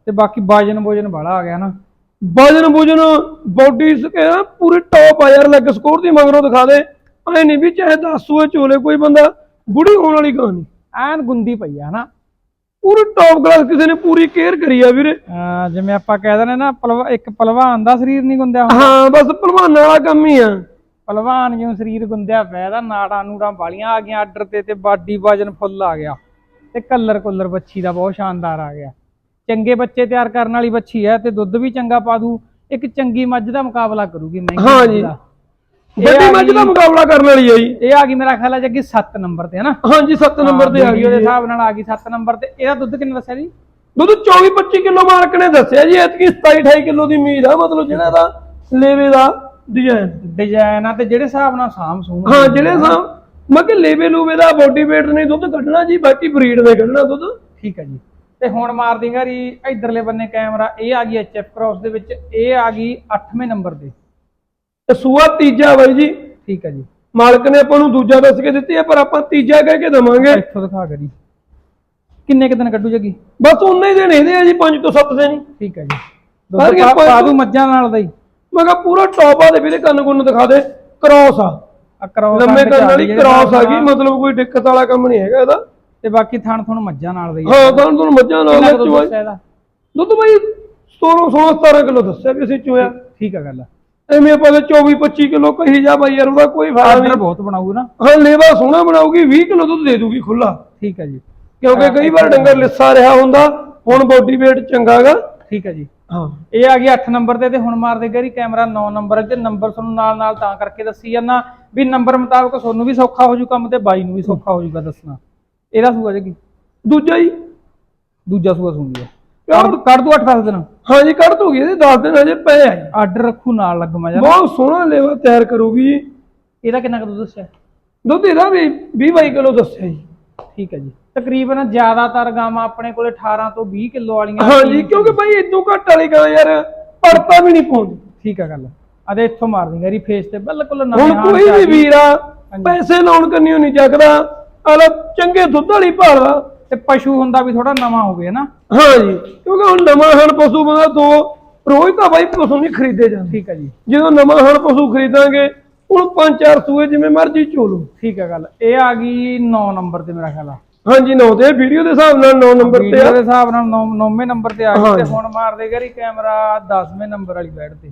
ਤੇ ਬਾਕੀ ਬਾਜਨ ਬੋਜਨ ਵਾਲਾ ਆ ਗਿਆ ਨਾ। ਬਾਜਨ ਬੁਜਨ ਬੋਡੀ ਸਕੇਰਾ ਪੂਰੀ ਟੌਪ ਆ ਯਾਰ। ਲੈਗ ਸਕੋਰ ਦੀ ਮਗਰੋਂ ਦਿਖਾ ਦੇ। ਐ ਨਹੀਂ ਵੀ ਚਾਹੇ 10 ਸੂਏ ਚੋਲੇ ਕੋਈ ਬੰਦਾ। ਬੁੜੀ ਹੋਣ ਵਾਲੀ ਕਹਾਣੀ। ਐਨ ਗੁੰਦੀ ਪਈ ਆ ਨਾ ਪੂਰੀ ਟੌਪ ਕਲਾਸ ਕਿਸੇ ਨੇ ਪੂਰੀ ਕੇਅਰ ਕਰੀ ਆ ਵੀਰੇ। ਅਹ ਜਿਵੇਂ ਆਪਾਂ ਕਹਿ ਦਿੰਦੇ ਨਾ ਪਲਵਾ ਇੱਕ ਪਹਿਲਵਾਨ ਦਾ ਸਰੀਰ ਨਹੀਂ ਗੁੰਦਿਆ ਹਾਂ ਬਸ ਭਲਵਾਨਾਂ ਵਾਲਾ ਕੰਮ ਹੀ ਆ। ਪਹਿਲਵਾਨ ਜਿਉਂ ਸਰੀਰ ਗੁੰਦਿਆ ਪਿਆ ਇਹਦਾ ਨਾੜਾਂ ਨੂੜਾਂ ਵਾਲੀਆਂ ਆ ਗਈਆਂ ਆਰਡਰ ਤੇ ਤੇ ਬਾਡੀ ਵਜਨ ਫੁੱਲ ਆ ਗਿਆ। ਤੇ ਕਲਰ ਕੁੱਲਰ ਬੱਚੀ ਦਾ ਬਹੁਤ ਸ਼ਾਨਦਾਰ ਆ ਗਿਆ। ਚੰਗੇ ਬੱਚੇ ਤਿਆਰ ਕਰਨ ਵਾਲੀ ਬੱਚੀ ਹੈ ਤੇ ਦੁੱਧ ਵੀ ਚੰਗਾ ਪਾ ਦੂ। ਇੱਕ ਚੰਗੀ ਮੱਝ ਦਾ ਮੁਕਾਬਲਾ ਕਰੂਗੀ ਮਹਿੰਗੀ ਹਾਂ ਜੀ। ਦਾ। ਵੱਡੀ ਮੱਝ ਦਾ ਮੁਕਾਬਲਾ ਕਰਨ ਵਾਲੀ ਆ ਜੀ। ਇਹ ਆ ਗਈ ਮੇਰਾ ਖਿਆਲ ਹੈ ਜੱਗੀ 7 ਨੰਬਰ ਤੇ ਹੈ ਨਾ? ਹਾਂਜੀ 7 ਨੰਬਰ ਤੇ ਆ ਗਈ ਦੇ ਜੀ। ਹਿਸਾਬ ਨਾਲ ਆ ਗਈ 7 ਨੰਬਰ ਤੇ। ਇਹਦਾ ਦੁੱਧ ਕਿੰਨਾ ਦੱਸਿਆ ਜੀ? ਦੁੱਧ 24 25 ਕਿਲੋ ਮਾਲਕ ਨੇ ਦੱਸਿਆ ਜੀ ਐਤਕੀ 27 28 ਕਿਲੋ ਦੀ ਉਮੀਦ ਆ ਮਤਲਬ ਜਿਹੜਾ ਦਾ ਲੇਵੇ ਦਾ ਡਿਜ਼ਾਈਨ ਡਿਜ਼ਾਈਨ ਆ ਤੇ ਜਿਹੜੇ ਹਿਸਾਬ ਨਾਲ ਸਾਮ ਸੂਮ ਹਾਂ ਜਿਹੜੇ ਸਾਂ ਮੈਂ ਕਿ ਲੇਵੇ ਲੂਵੇ ਦਾ ਬੋਡੀ weight ਨੇ ਦੁੱਧ ਕੱਢਣਾ ਜੀ ਬਾਕੀ ਬਰੀਡ ਨੇ ਕੱਢਣਾ ਦੁੱਧ। ਠੀਕ ਹੈ ਜੀ। ਤੇ ਹੁਣ ਮਾਰ ਦਿੰਗਾ ਰੀ ਇਧਰਲੇ ਬੰਨੇ ਕੈਮਰਾ ਇਹ ਆ ਗਈ ਐਚਐਫ ਕ੍ਰਾਸ ਦੇ ਵਿੱਚ ਇਹ ਆ ਗਈ 8ਵੇਂ ਨੰਬਰ ਤੇ। ਤੇ ਸੂਆ ਤੀਜਾ ਬਾਈ ਜੀ। ਠੀਕ ਹੈ ਜੀ। ਮਾਲਕ ਨੇ ਆਪਾਂ ਨੂੰ ਦੂਜਾ ਦੱਸ ਕੇ ਦਿੱਤੀ ਹੈ ਪਰ ਆਪਾਂ ਤੀਜਾ ਕਹਿ ਕੇ ਦਵਾਂਗੇ। ਇੱਥੋਂ ਦਿਖਾ ਕਰੀ ਕਿੰਨੇ ਕੁ ਦਿਨ ਕੱਢੂ ਜੱਗੀ? ਬਸ ਉਨੇ ਹੀ ਦਿਨ ਇਹਦੇ ਆ ਜੀ 5 ਤੋਂ 7 ਦਿਨ ਹੀ। ਠੀਕ ਹੈ ਜੀ। ਪਰ ਇਹ ਪਾ- ਕੋਈ- ਪਾ ਦੂ ਮੱਝਾਂ ਨਾਲ ਦਾ ਹੀ। ਮੈਂ ਕਿਹਾ ਪੂਰਾ ਟੌਪ ਆ ਦੇ ਵੀਰੇ ਕੰਨ ਕੁੰਨ ਦਿਖਾ ਦੇ ਕ੍ਰਾਸ ਆ। ਆ ਲੰਮੇ ਚਾਲੀ ਵਾਲੀ ਕ੍ਰਾਸ ਆ ਗਈ ਮਤਲਬ ਕੋਈ ਦਿੱਕਤ ਵਾਲਾ ਕੰਮ ਨਹੀਂ ਹੈਗਾ ਇਹਦਾ। ਤੇ ਬਾਕੀ ਥਣ ਥਣ ਮੱਝਾਂ ਨਾਲ ਦਾ ਹੀ ਆ। ਹਾਂ ਤਾਂ ਤੁਹਾਨੂੰ ਮੱਝਾਂ ਨਾਲ ਦਾ ਕੁ ਦੁੱਧ ਬਾਈ। 16 16 17 ਕਿਲੋ ਦੱਸਿਆ ਵੀ ਅਸੀਂ ਚੋਇਆ ਠੀਕ ਆ ਗੱਲ ਐਵੇਂ ਆਪਾਂ ਤਾਂ 24 25 ਕਿਲੋ ਕਹੀ ਜਾ ਬਾਈ ਯਾਰ ਉਹਦਾ ਕੋਈ ਫਾਇਦਾ ਆਰਡਰ ਨਹੀਂ। ਬਹੁਤ ਬਣਾਊ ਨਾ। ਹਾਂ ਲੇਵਾ ਸੋਹਣਾ ਬਣਾਉਗੀ 20 ਕਿਲੋ ਦੁੱਧ ਦੇ ਦੂਗੀ ਖੁੱਲਾ ਠੀਕ ਹੈ ਜੀ। ਕਿਉਂਕਿ ਕਈ ਵਾਰ ਡੰਗਰ ਲਿੱਸਾ ਰਿਹਾ ਹੁੰਦਾ ਹੁਣ ਬੋਡੀ weight ਚੰਗਾਗਾ ਠੀਕ ਹੈ ਜੀ। ਹਾਂ। ਇਹ ਆ ਗਈ 8 ਨੰਬਰ ਤੇ ਤੇ ਹੁਣ ਮਾਰ ਦੇ ਗਰੀ ਕੈਮਰਾ 9 ਨੰਬਰ ਤੇ ਨੰਬਰ ਤੁਹਾਨੂੰ ਨਾਲ ਨਾਲ ਤਾਂ ਕਰਕੇ ਦੱਸੀ ਜਾਂਦਾ ਵੀ ਨੰਬਰ ਮੁਤਾਬਕ ਤੁਹਾਨੂੰ ਵੀ ਸੌਖਾ ਹੋ ਜੂ ਕੰਮ ਤੇ ਬਾਈ ਨੂੰ ਵੀ ਸੌਖਾ ਹੋ ਜੂਗਾ ਦੱਸਣਾ। ਇਹਦਾ ਸੂਆ ਜਗੀ ਦੂਜਾ ਹੀ। ਦੂਜਾ ਸੂਆ ਕਿਉਂ? ਕੱਢ ਕੱਢ ਦੂ 8-10 ਦਿਨ। ਹਾਂ ਜੀ ਕੱਢ ਦੂਗੀ ਇਹਦੇ 10 ਦਿਨ ਹਜੇ ਪਏ ਆ। ਜੀ। ਆਰਡਰ ਰੱਖੂ ਨਾਲ ਲੱਗਮਾ ਜਾ ਬਹੁਤ ਸੋਹਣਾ ਲੇਵਾ ਤਿਆਰ ਕਰੂਗੀ ਜੀ। ਇਹਦਾ ਕਿੰਨਾ ਕੁ ਦੁੱਧ ਦੱਸਿਆ? ਦੁੱਧ ਇਹਦਾ ਵੀ 20 22 ਕਿਲੋ ਦੱਸਿਆ ਜੀ। ਠੀਕ ਹੈ ਜੀ। ਤਕਰੀਬਨ ਜ਼ਿਆਦਾਤਰ ਗਾਵਾਂ ਆਪਣੇ ਕੋਲੇ 18 ਤੋਂ 20 ਕਿਲੋ ਵਾਲੀਆਂ ਹਾਂ ਜੀ ਕਿਉਂਕਿ ਭਾਈ ਇਦੋਂ ਘੱਟ ਵਾਲੀ ਗਾਂ ਯਾਰ ਪੜਤਾ ਵੀ ਨਹੀਂ ਪਾਉਂਦੀ। ਠੀਕ ਆ ਗੱਲ। ਅਦੇ ਇੱਥੋਂ ਮਾਰ ਦੀ ਗਰੀ ਫੇਸ ਤੇ ਬਿਲਕੁਲ ਨਵੇਂ ਹੁਣ ਕੋਈ ਵੀ। ਵੀਰ ਪੈਸੇ ਲਾਉਣ ਕੰਨਿਓ ਨਹੀਂ ਜਗਦਾ ਅਲਾ ਚੰਗੇ ਦੁੱਧ ਵਾਲੀ ਭਾਲਦਾ ਤੇ ਪਸ਼ੂ ਹੁੰਦਾ ਵੀ ਥੋੜਾ ਨਵਾਂ ਹੋਵੇ ਨਾ? ਹਾਂ ਜੀ ਕਿਉਂਕਿ ਹੁਣ ਨਵਾਂ ਹਣ ਪਸ਼ੂ ਬੰਦਾ ਦੋ ਰੋਜ਼ ਤਾਂ ਬਾਈ ਪਸ਼ੂ ਨਹੀਂ ਖਰੀਦੇ ਜਾਂਦੇ। ਠੀਕ ਆ ਜੀ। ਜਦੋਂ ਨਵਾਂ ਹਣ ਪਸ਼ੂ ਖਰੀਦਾਂਗੇ ਹੁਣ ਪੰਜ ਚਾਰ ਸੂਏ ਜਿਵੇਂ ਮਰਜ਼ੀ ਚੋਲੋ। ਠੀਕ ਆ ਗੱਲ ਇਹ ਆ ਗਈ 9 ਨੰਬਰ ਤੇ ਮੇਰਾ ਖਿਆਲ ਆ। ਹਾਂਜੀ ਨੌ ਤੇ ਵੀਡੀਓ ਦੇ ਹਿਸਾਬ ਨਾਲ 9 ਨੰਬਰ ਤੇ ਆ। ਦੇ ਹਿਸਾਬ ਨਾਲ 9ਵੇਂ ਨੰਬਰ ਤੇ ਆ ਗਈ ਤੇ। ਹੁਣ ਮਾਰ ਦੇ ਗਰੀ ਕੈਮਰਾ 10ਵੇਂ ਨੰਬਰ ਵਾਲੀ ਬੈਡ ਤੇ।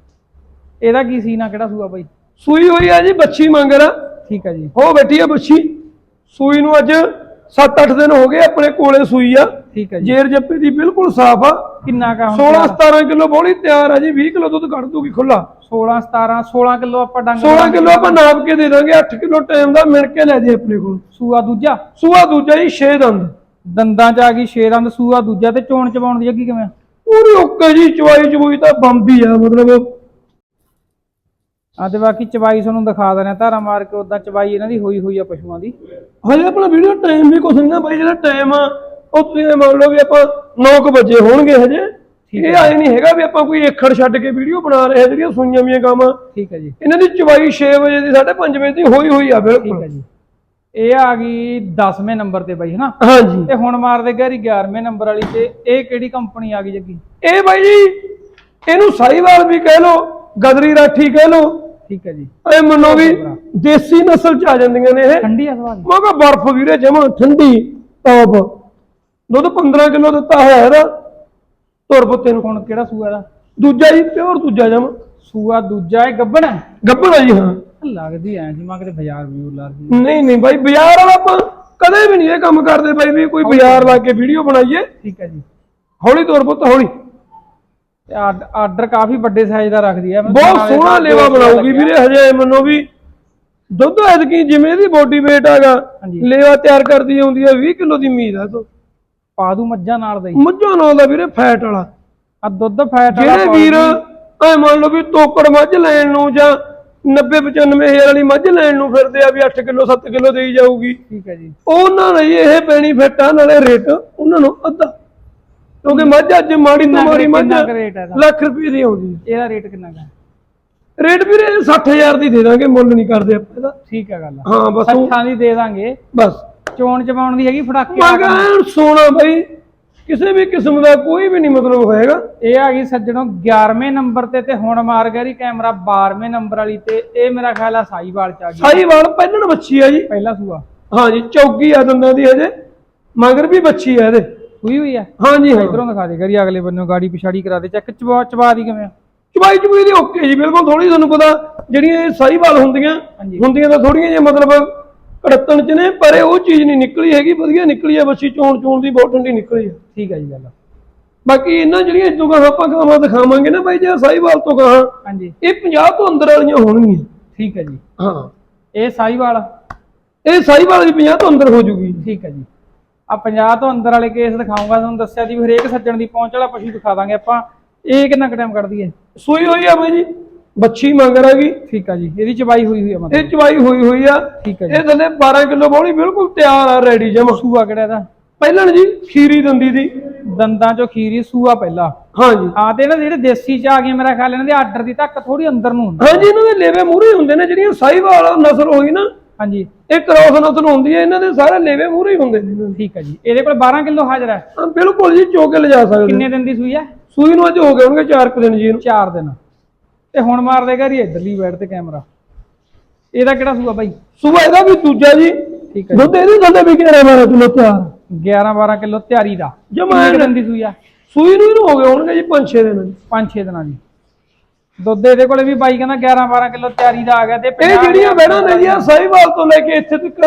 ਇਹਦਾ ਕੀ ਸੀਨ ਆ ਕਿਹੜਾ ਸੂਆ ਬਾਈ? ਸੂਈ ਹੋਈ ਆ ਜੀ ਬੱਚੀ ਮੰਗਰ। ਠੀਕ ਆ ਜੀ। ਹੋ ਬੈਠੀ ਆ ਬੱਚੀ ਸੂਈ ਨੂੰ ਅੱਜ 7-8 ਦਿਨ ਹੋ ਗਏ ਆਪਣੇ ਕੋਲੇ ਸੂਈ ਆ। ਠੀਕ ਆ ਜੀ। ਜੇਰ ਜੱਪੇ ਦੀ ਬਿਲਕੁਲ ਸਾਫ਼ ਆ। ਕਿੰਨਾ ਕਾ ਹੁਣ 16-17 ਕਿਲੋ ਬੋਲੀ ਤਿਆਰ ਆ ਜੀ 20 ਕਿਲੋ ਦੁੱਧ ਕੱਢ ਦੂਗੀ ਖੁੱਲਾ 16 17 16 ਕਿਲੋ ਆਪਾਂ ਡੰਗ 16 ਕਿਲੋ ਆਪਾਂ ਨਾਪ ਕੇ ਦੇ ਦਾਂਗੇ 8 ਕਿਲੋ ਟਾਈਮ ਦਾ ਮਿਣ ਕੇ ਲੈ ਜੇ ਆਪਣੇ ਕੋਲ। ਸੂਆ ਦੂਜਾ? ਸੂਆ ਦੂਜਾ ਜੀ 6 ਦੰਦ। ਦੰਦਾਂ ਚ ਆ ਗਈ ਛੇ ਦੰਦ ਸੂਆ ਦੂਜਾ ਤੇ ਚੋਣ ਚਵਾਉਣ ਦੀ ਅੱਗੀ ਕਿਵੇਂ? ਪੂਰੀ ਓਕੇ ਜੀ ਚਵਾਈ ਚਵੂਈ ਤਾਂ ਬੰਬੀ ਆ ਮਤਲਬ ਆ ਤੇ ਬਾਕੀ ਚਵਾਈ ਤੁਹਾਨੂੰ ਦਿਖਾ ਦਿੰਦੇ ਆ ਧਾਰਾ ਮਾਰ ਕੇ ਉਦਾਂ ਚਵਾਈ ਇਹਨਾਂ ਦੀ ਹੋਈ ਹੋਈ ਆ ਪਸ਼ੂਆਂ ਦੀ। ਹਜੇ ਆਪਣਾ ਵੀਡੀਓ ਟਾਈਮ ਵੀ ਕੁਛ ਨਹੀਂ ਨਾ ਬਾਈ ਜਿਹੜਾ ਟਾਈਮ ਆ ਉਹ ਤੁਸੀਂ ਮੰਨ ਲਓ ਵੀ ਆਪਾਂ 9 ਵਜੇ ਹੋਣਗੇ ਹਜੇ। ਠੀਕ ਇਹ ਆਏ ਨਹੀਂ ਹੈਗਾ ਵੀ ਆਪਾਂ ਕੋਈ ਏਖੜ ਛੱਡ ਕੇ ਵੀਡੀਓ ਬਣਾ ਰਹੇ ਹਾਂ ਜਿਹੜੀਆਂ ਸੂਈਆਂ ਵੀਆਂ ਗਾਵਾਂ ਠੀਕ ਹੈ ਜੀ। ਇਹਨਾਂ ਦੀ ਚਵਾਈ 6 ਵਜੇ ਦੀ 5:30 ਵਜੇ ਦੀ ਹੋਈ ਹੋਈ ਆ ਠੀਕ ਬਿਲਕੁਲ। ਹੈ ਜੀ। ਇਹ ਆ ਗਈ 10ਵੇਂ ਨੰਬਰ ਤੇ ਬਾਈ ਹਨਾ? ਹਾਂਜੀ। ਤੇ ਹੁਣ ਮਾਰਦੇ ਗੈਰੀ 11ਵੇਂ ਨੰਬਰ ਵਾਲੀ ਤੇ ਇਹ ਕਿਹੜੀ ਕੰਪਨੀ ਆ ਗਈ ਜੱਗੀ? ਇਹ ਬਾਈ ਜੀ ਇਹਨੂੰ ਸਾਈਵਾਲ ਵੀ ਕਹਿ ਲੋ ਗਦਰੀ ਰਾਠੀ ਕਹਿ ਲੋ ਠੀਕ ਹੈ ਜੀ। ਐ ਮੰਨੋ ਵੀ ਦੇਸੀ ਨਸਲ ਚ ਆ ਜਾਂਦੀਆਂ ਨੇ ਇਹ। ਠੰਡੀ ਆ ਸਵਾਦ। ਮੈਂ ਕਿਹਾ ਬਰਫ਼ ਵੀਰੇ ਜਮਾ ਠੰਡੀ ਟੌਪ ਦੁੱਧ 15 ਕਿਲੋ ਦਿੱਤਾ ਹੋਇਆ ਇਹਦਾ। ਤੁਰ ਪੁੱਤੇ ਨੂੰ। ਹੁਣ ਕਿਹੜਾ ਸੂਆ ਦਾ ਦੂਜਾ ਜੀ ਪਿਓਰ ਦੂਜਾ ਜਮਾ। ਸੂਆ ਦੂਜਾ ਇਹ ਗੱਬਣ ਹੈ? ਗੱਭਣਾ ਜੀ ਹਾਂ। ਲੱਗਦੀ ਐ ਜੀ ਮੈਂ ਕਿਤੇ ਬਾਜ਼ਾਰ ਵੀ ਲੱਗਦੀ। ਨਹੀਂ ਨਹੀਂ ਬਾਈ ਬਾਜ਼ਾਰ ਵਾਲਾ ਆਪਾਂ ਕਦੇ ਵੀ ਨਹੀਂ ਇਹ ਕੰਮ ਕਰਦੇ ਬਾਈ ਵੀ ਕੋਈ ਬਾਜ਼ਾਰ ਲਾ ਕੇ ਵੀਡੀਓ ਬਣਾਈਏ। ਠੀਕ ਹੈ ਜੀ। ਹੌਲੀ ਤੁਰ ਪੁੱਤ ਹੌਲੀ। ਤੇ ਆਰਡਰ ਕਾਫੀ ਵੱਡੇ ਸਾਈਜ਼ ਦਾ ਰੱਖਦੀ ਆ। ਬਹੁਤ ਸੋਹਣਾ ਲੇਵਾ ਬਣਾਉਗੀ ਵੀਰੇ ਹਜੇ ਮੰਨੋ ਵੀ ਦੁੱਧ ਐਤਕੀ ਜਿਵੇਂ ਇਹਦੀ ਬੋਡੀ weight ਹੈਗਾ। ਲੇਵਾ ਤਿਆਰ ਕਰਦੀ ਆਉਂਦੀ ਹੈ 20 ਕਿਲੋ ਦੀ ਉਮੀਦ ਆ ਤੋਂ। ਪਾ ਦੂ ਮੱਝਾਂ ਨਾਲ ਦਾ ਮੱਝਾਂ ਨਾਲ ਦਾ ਵੀਰੇ ਫੈਟ ਵਾਲਾ। ਆ ਦੁੱਧ ਫੈਟ ਵਾਲਾ ਜਿਹੜੇ ਵੀਰ। ਐ ਮੰਨ ਲਓ ਵੀ ਤੋਕੜ ਮੱਝ ਲੈਣ ਨੂੰ ਜਾਂ 90 95 ਹਜ਼ਾਰ ਵਾਲੀ ਮੱਝ ਲੈਣ ਨੂੰ ਫਿਰਦੇ ਆ ਵੀ 8 ਕਿਲੋ 7 ਕਿਲੋ ਦੇਈ ਜਾਊਗੀ। ਠੀਕ ਹੈ ਜੀ। ਉਹਨਾਂ ਲਈ ਇਹ ਬੈਨੀਫਿਟ ਆ ਨਾਲੇ ਰੇਟ ਉਹਨਾਂ ਨੂੰ ਅੱਧਾ। ਕਿਉਂਕਿ ਮੱਝ ਅੱਜ ਮਾੜੀ ਤੋਂ ਮਾੜੀ ਮੱਝ ਕਿੰਨਾ ਕੁ ਰੇਟ ਹੈ ਇਹਦਾ? ਲੱਖ ਰੁਪਏ ਦੀ ਆਉਂਦੀ ਹੈ ਇਹਦਾ ਰੇਟ ਕਿੰਨਾ ਹੈ ਰੇਟ ਵੀਰੇ 60000 ਦੀ ਦੇ ਦਾਂਗੇ ਮੁੱਲ ਨਹੀਂ ਕਰਦੇ ਆਪਾਂ ਇਹਦਾ। ਠੀਕ ਹੈ ਗੱਲ ਹਾਂ ਬਸ ਉਹ- ਸੱਠਾਂ ਦੀ ਦੇ ਦਾਂਗੇ। ਬਸ। ਚੋਣ ਚਵਾਉਣ ਦੀ ਹੈਗੀ ਫੜਾਕੇ ਮੈਂ ਕਿਹਾ ਐਨ ਸੋਨਾ ਬਈ ਕਿਸੇ ਵੀ ਕਿਸਮ ਦਾ ਕੋਈ ਵੀ ਨਹੀਂ ਮਤਲਬ ਹੋਏਗਾ। ਇਹ ਆ ਗਈ ਸੱਜਣੋ 11ਵੇਂ ਨੰਬਰ ਤੇ ਤੇ ਹੁਣ ਮਾਰ ਗਿਆ ਜੀ ਕੈਮਰਾ 12ਵੇਂ ਨੰਬਰ ਵਾਲੀ ਤੇ ਇਹ ਮੇਰਾ ਖਿਆਲ ਆ ਸਾਈਵਾਲ ਚ ਆ ਗਈ। ਸਾਈਵਾਲ ਪਹਿਲਣ ਬੱਚੀ ਆ ਜੀ। ਪਹਿਲਾ ਸੂਆ। ਹਾਂਜੀ ਚੌਕੀ ਆ ਦੰਦਾਂ ਦੀ ਹਜੇ ਮਗਰ ਵੀ ਬੱਚੀ ਆ ਇਹਦੇ। ਹੋਈ ਹੋਈ ਆ? ਹਾਂਜੀ ਹਾਂ। ਇਧਰੋਂ ਦਿਖਾ ਦੇ ਕਰੀ ਅਗਲੇ ਬੰਨੋਂ ਗਾੜੀ ਪਿਛਾੜੀ ਕਰਾ ਦੇ ਚੈੱਕ ਚਵਾ ਚਵਾ ਦੀ ਕਿਵੇਂ ਆ? ਚਵਾਈ ਚਵਾਈ ਦੀ ਓਕੇ ਜੀ ਬਿਲਕੁਲ ਥੋੜੀ ਤੁਹਾਨੂੰ ਪਤਾ ਜਿਹੜੀਆਂ ਇਹ ਸਾਈਵਾਲ ਹੁੰਦੀਆਂ। ਹੁੰਦੀਆਂ ਤਾਂ ਥੋੜੀਆਂ ਜਿਹੀਆਂ ਮਤਲਬ ਕੜਤਣ ਚ ਨੇ ਪਰ ਇਹ ਉਹ ਚੀਜ਼ ਨਹੀਂ ਨਿਕਲੀ ਹੈਗੀ ਵਧੀਆ ਨਿਕਲੀ ਆ ਬੱਚੀ ਚੋਣ ਚੋਣ ਦੀ ਬਹੁਤ ਠੰਡੀ ਨਿਕਲੀ ਆ। ਠੀਕ ਹੈ ਜੀ ਗੱਲ। ਬਾਕੀ ਇਹਨਾਂ ਜਿਹੜੀਆਂ ਇਦੋਂ ਗਾਹਾਂ ਆਪਾਂ ਗਾਵਾਂ ਦਿਖਾਵਾਂਗੇ ਨਾ ਬਾਈ ਜੇ ਸਾਈਵਾਲ ਤੋਂ ਗਾਹਾਂ ਹਾਂਜੀ। ਇਹ 50 ਤੋਂ ਅੰਦਰ ਵਾਲੀਆਂ ਹੋਣਗੀਆਂ। ਠੀਕ ਹੈ ਜੀ। ਹਾਂ। ਇਹ ਸਾਈਵਾਲ ਇਹ ਸਾਈਵਾਲ ਦੀ 50 ਤੋਂ ਅੰਦਰ ਹੋ ਜੂਗੀ। ਠੀਕ ਹੈ ਜੀ। ਆ 50 ਤੋਂ ਅੰਦਰ ਵਾਲੇ ਕੇਸ ਦਿਖਾਉਂਗਾ ਤੁਹਾਨੂੰ ਦੱਸਿਆ ਦੀ ਹਰੇਕ ਸੱਜਣ ਦੀ ਪਹੁੰਚ ਵਾਲਾ ਪਸ਼ੂ ਦਿਖਾ ਦਾਂਗੇ ਆਪਾਂ। ਇਹ ਕਿੰਨਾ ਕੁ ਟਾਈਮ ਕੱਢਦੀ ਹੈ? ਸੂਈ ਹੋਈ ਆ ਬਾਈ ਜੀ। ਬੱਚੀ ਮੰਗ ਰਹੀ ਠੀਕ ਆ ਜੀ ਇਹਦੀ ਚਬਾਈ ਹੋਈ ਹੋਈ ਆ ਮਤਲਬ। ਇਹ ਚਵਾਈ ਹੋਈ ਹੋਈ ਆ। ਠੀਕ ਹੈ ਜੀ। ਇਹ ਥੱਲੇ 12 ਕਿਲੋ ਬੋਲੀ ਬਿਲਕੁਲ ਤਿਆਰ ਆ ਰੈਡੀ ਜਮਾ। ਸੂਆ ਕਿਹੜਾ ਇਹਦਾ? ਪਹਿਲਾਂ ਜੀ ਖੀਰੀ ਦੰਦੀ ਦੀ। ਦੰਦਾਂ ਚੋਂ ਖੀਰੀ ਸੂਆ ਪਹਿਲਾ। ਹਾਂਜੀ ਹਾਂ ਤੇ ਇਹਨਾਂ ਦੇ ਜਿਹੜੇ ਦੇਸੀ ਚ ਆ ਗਏ ਮੇਰਾ ਖਿਆਲ ਇਹਨਾਂ ਦੇ ਆਰਡਰ ਦੀ ਧੱਕ ਥੋੜੀ ਅੰਦਰ ਨੂੰ ਹੁੰਦੀ। ਹਾਂਜੀ ਇਹਨਾਂ ਦੇ ਲੇਵੇ ਮੂਰੇ ਹੁੰਦੇ ਨੇ ਜਿਹੜੀਆਂ ਸਾਈਵਾਲ ਨਸਲ ਹੋਈ ਨਾ। ਹਾਂਜੀ। ਇਹ ਕ੍ਰੋਸ ਨਸਲ ਹੁੰਦੀ ਹੈ ਇਹਨਾਂ ਦੇ ਸਾਰੇ ਲੇਵੇ ਮੂਰੇ ਹੀ ਹੁੰਦੇ ਨੇ। ਇਹਨਾਂ ਦੇ। ਠੀਕ ਹੈ ਜੀ। ਇਹਦੇ ਕੋਲ 12 ਕਿਲੋ ਹਾਜ਼ਰ ਹੈ। ਹਾਂ ਬਿਲਕੁਲ ਜੀ ਚੋ ਕੇ ਲਿਜਾ ਸਕਦੇ। ਕਿੰਨੇ ਦਿਨ ਦੀ ਸੂਈ ਹੈ? ਸੂਈ ਨੂੰ ਅੱਜ ਹੋ ਗਏ ਹੋਣਗੇ 4 ਕੁ ਦਿਨ ਜੀ ਇਹਨੂੰ। 4 ਦਿਨ। ਤੇ ਹੁਣ ਮਾਰ ਦੇਗਾ ਜੀ ਇਧਰਲੀ ਬੈਠ ਤੇ ਕੈਮਰਾ। ਇਹਦਾ ਕਿਹੜਾ ਸੂਆ ਬਾਈ? ਸੂਬਾ ਇਹਦਾ ਵੀ ਦੂਜਾ ਜੀ। ਠੀਕ ਹੈ ਦੁੱਧ ਇਹਦੇ ਥੱਲੇ ਵੀ 11 12 ਕਿਲੋ ਤਿਆਰ। 11 12 ਕਿਲੋ ਤਿਆਰੀ ਦਾ। ਜਮਾਂ ਕਿੰਨੇ ਕੁ ਦਿਨ ਦੀ ਸੂਈ ਆ ਸੂਈ ਨੂੰ ਇਹਨੂੰ ਹੋ ਗਏ ਹੋਣਗੇ ਜੀ 5-6 ਦਿਨ। 5-6 ਦਿਨਾਂ ਦੀ। ਦੁੱਧ ਇਹਦੇ ਕੋਲੇ ਵੀ ਬਾਈ ਕਹਿੰਦਾ 11 12 ਕਿਲੋ ਤਿਆਰੀ ਦਾ ਆ ਗਿਆ ਤੇ ਇਹ 50 ਜਿਹੜੀਆਂ ਬਹਿਣਾ ਨੇ ਜੀ ਸਾਈਵਾਲ ਤੋਂ ਲੈ ਕੇ ਇੱਥੇ ਤੱਕ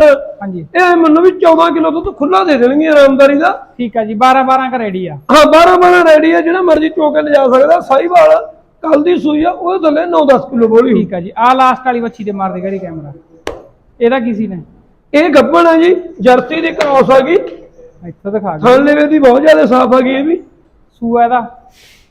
ਹਾਂਜੀ। ਇਹ ਮੈਨੂੰ ਵੀ 14 ਕਿਲੋ ਦੁੱਧ ਖੁੱਲਾ ਦੇ ਦੇਣਗੀਆਂ ਆਰਾਮਦਾਰੀ ਦਾ। ਠੀਕ ਆ ਜੀ 12 12 ਕ ਰੈਡੀ ਆ। ਹਾਂ 12 12 ਰੈਡੀ ਆ ਜਿਹੜਾ ਮਰਜ਼ੀ ਚੋ ਕੇ ਲਿਜਾ ਸਕਦਾ ਸਾਈਵਾਲ ਕੱਲ ਦੀ ਸੂਈ ਆ ਉਹਦੇ ਥੱਲੇ 9-10 ਕਿਲੋ ਬੋਲੀ ਠੀਕ ਆ ਜੀ ਆ ਲਾਸਟ ਵਾਲੀ ਵੱਛੀ ਤੇ ਮਾਰ ਦੇ ਗੜੀ ਕੈਮਰਾ ਇਹਦਾ ਕੀ ਸੀ ਨੇ ਇਹ ਗੱਬਣ ਆ ਜੀ ਜਰਸੀ ਦੀ ਕ੍ਰੋਸ ਆ ਗਈ। ਇੱਥੋਂ ਦਿਖਾ ਥਣ ਲੇਵੇ ਦੀ ਬਹੁਤ ਜ਼ਿਆਦਾ ਸਾਫ਼ ਆ ਗਈ ਇਹ ਵੀ। ਸੂਆ ਇਹਦਾ?